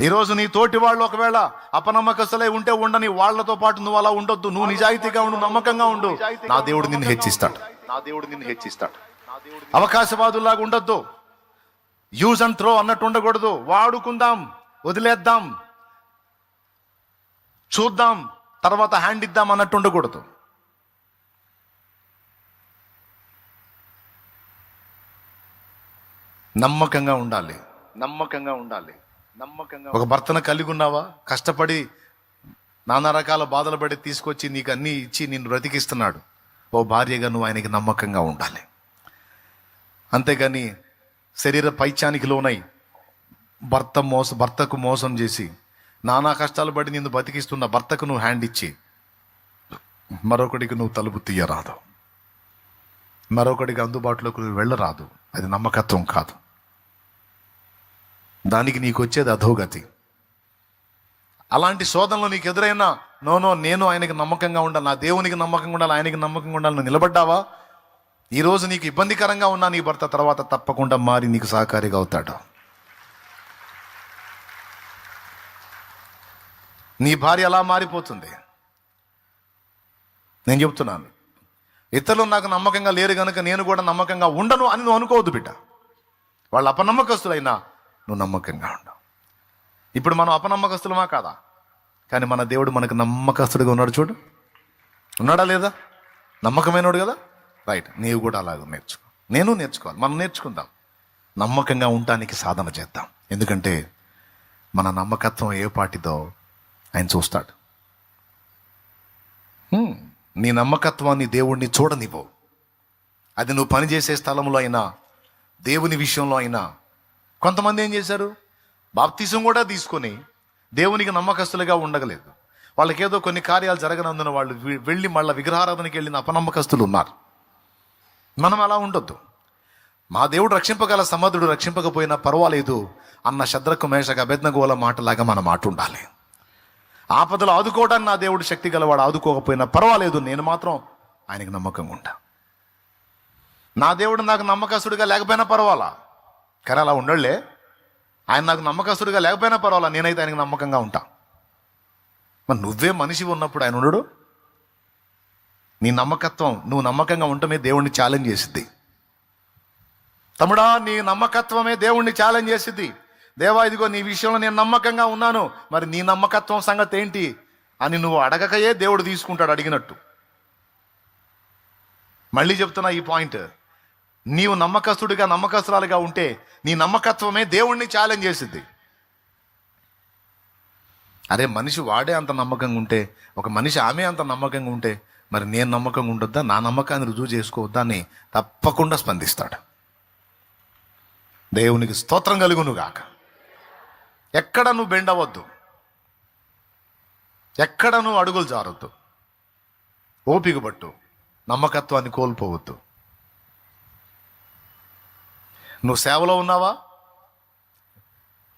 ఈరోజు నీ తోటి వాళ్ళు ఒకవేళ అపనమ్మకస్తులై ఉంటే ఉండని వాళ్ళతో పాటు నువ్వు అలా ఉండొద్దు. నువ్వు నిజాయితీగా ఉండు నమ్మకంగా ఉండు. నా దేవుడు నిన్ను హెచ్చిస్తాడు. నా దేవుడు నిన్ను హెచ్చిస్తాడు. అవకాశవాదులాగా ఉండొద్దు. యూజ్ అండ్ త్రో అన్నట్టు ఉండకూడదు. వాడుకుందాం వదిలేద్దాం చూద్దాం తర్వాత హ్యాండ్ ఇద్దాం అన్నట్టు ఉండకూడదు. నమ్మకంగా ఉండాలి. నమ్మకంగా ఉండాలి. నమ్మకంగా ఒక భర్తను కలిగి ఉన్నావా? కష్టపడి నానా రకాల బాధలు పడి తీసుకొచ్చి నీకు అన్నీ ఇచ్చి నిన్ను బ్రతికిస్తున్నాడు. ఓ భార్యగా నువ్వు ఆయనకి నమ్మకంగా ఉండాలి. అంతేగాని శరీర పైత్యానికి లోనై భర్త మోస భర్తకు మోసం చేసి నానా కష్టాలు పడి నిన్ను బతికిస్తున్న భర్తకు నువ్వు హ్యాండ్ ఇచ్చి మరొకడికి నువ్వు తలుపు తీయరాదు. మరొకడికి అందుబాటులోకి నువ్వు వెళ్ళరాదు. అది నమ్మకత్వం కాదు. దానికి నీకు వచ్చేది అధోగతి. అలాంటి శోధనలో నీకు ఎదురైనా నో నో నేను ఆయనకి నమ్మకంగా ఉండాలి నా దేవునికి నమ్మకంగా ఉండాలి ఆయనకి నమ్మకంగా ఉండాలి నువ్వు నిలబడ్డావా? ఈరోజు నీకు ఇబ్బందికరంగా ఉన్నా నీ భర్త తర్వాత తప్పకుండా మారి నీకు సహకారిగా అవుతాడు. నీ భార్య అలా మారిపోతుంది. నేను చెప్తున్నాను. ఇతరులు నాకు నమ్మకంగా లేరు కనుక నేను కూడా నమ్మకంగా ఉండను అని నువ్వు అనుకోవద్దు బిడ్డ. వాళ్ళు అపనమ్మకస్తులైనా నువ్వు నమ్మకంగా ఉండవు. ఇప్పుడు మనం అపనమ్మకస్తులమా కాదా? కానీ మన దేవుడు మనకు నమ్మకస్తుడిగా ఉన్నాడు చూడు. ఉన్నాడా లేదా? నమ్మకమైనడు కదా? రైట్ నీవు కూడా అలాగ నేర్చుకో. నేను నేర్చుకోవాలి. మనం నేర్చుకుందాం. నమ్మకంగా ఉండటానికి సాధన చేద్దాం. ఎందుకంటే మన నమ్మకత్వం ఏ పాటిదో ఆయన చూస్తాడు. Hmm. నీ నమ్మకత్వాన్ని దేవుణ్ణి చూడనివ్వు. అది నువ్వు పనిచేసే స్థలంలో అయినా దేవుని విషయంలో అయినా కొంతమంది ఏం చేశారు? బాప్తిజం కూడా తీసుకొని దేవునికి నమ్మకస్తులుగా ఉండగలేదు. వాళ్ళకేదో కొన్ని కార్యాలు జరగనందున వాళ్ళు వెళ్ళి మళ్ళీ విగ్రహారాధనకి వెళ్ళిన అపనమ్మకస్తులు ఉన్నారు. మనం అలా ఉండొద్దు. మా దేవుడు రక్షింపగల సమర్థుడు రక్షింపకపోయినా పర్వాలేదు అన్న శద్రకు మేషక అభెజ్ఞగోల మాటలాగా మన మాట ఉండాలి. ఆపదలు ఆదుకోవడానికి నా దేవుడు శక్తి గలవాడు ఆదుకోకపోయినా పర్వాలేదు నేను మాత్రం ఆయనకి నమ్మకంగా ఉంటా. నా దేవుడు నాకు నమ్మకస్తుడిగా లేకపోయినా పర్వాలా? కానీ అలా ఉండలే ఆయన నాకు నమ్మకస్తుడిగా లేకపోయినా పర్వాలా నేనైతే ఆయనకు నమ్మకంగా ఉంటా. మరి నువ్వే మనిషి ఉన్నప్పుడు ఆయన ఉండడు. నీ నమ్మకత్వం నువ్వు నమ్మకంగా ఉండటమే దేవుణ్ణి ఛాలెంజ్ చేసిద్ది. తమ్ముడా నీ నమ్మకత్వమే దేవుణ్ణి ఛాలెంజ్ చేసిద్ది. దేవా ఇదిగో నీ విషయంలో నేను నమ్మకంగా ఉన్నాను. మరి నీ నమ్మకత్వం సంగతి ఏంటి అని నువ్వు అడగకయే దేవుడు తీసుకుంటాడు అడిగినట్టు. మళ్ళీ చెప్తున్నా ఈ పాయింట్ నీవు నమ్మకస్తుడిగా నమ్మకస్తురాలుగా ఉంటే నీ నమ్మకత్వమే దేవుణ్ణి ఛాలెంజ్ చేసిద్ది. అరే మనిషి వాడే అంత నమ్మకంగా ఉంటే ఒక మనిషి ఆమె అంత నమ్మకంగా ఉంటే మరి నేను నమ్మకంగా ఉండొద్దా? నా నమ్మకాన్ని రుజువు చేసుకోవద్దా అని తప్పకుండా స్పందిస్తాడు. దేవునికి స్తోత్రం కలుగును గాక. ఎక్కడ నువ్వు బెండవద్దు. ఎక్కడ నువ్వు అడుగులు జారొద్దు. ఓపిక పట్టు. నమ్మకత్వాన్ని కోల్పోవద్దు. నువ్వు సేవలో ఉన్నావా?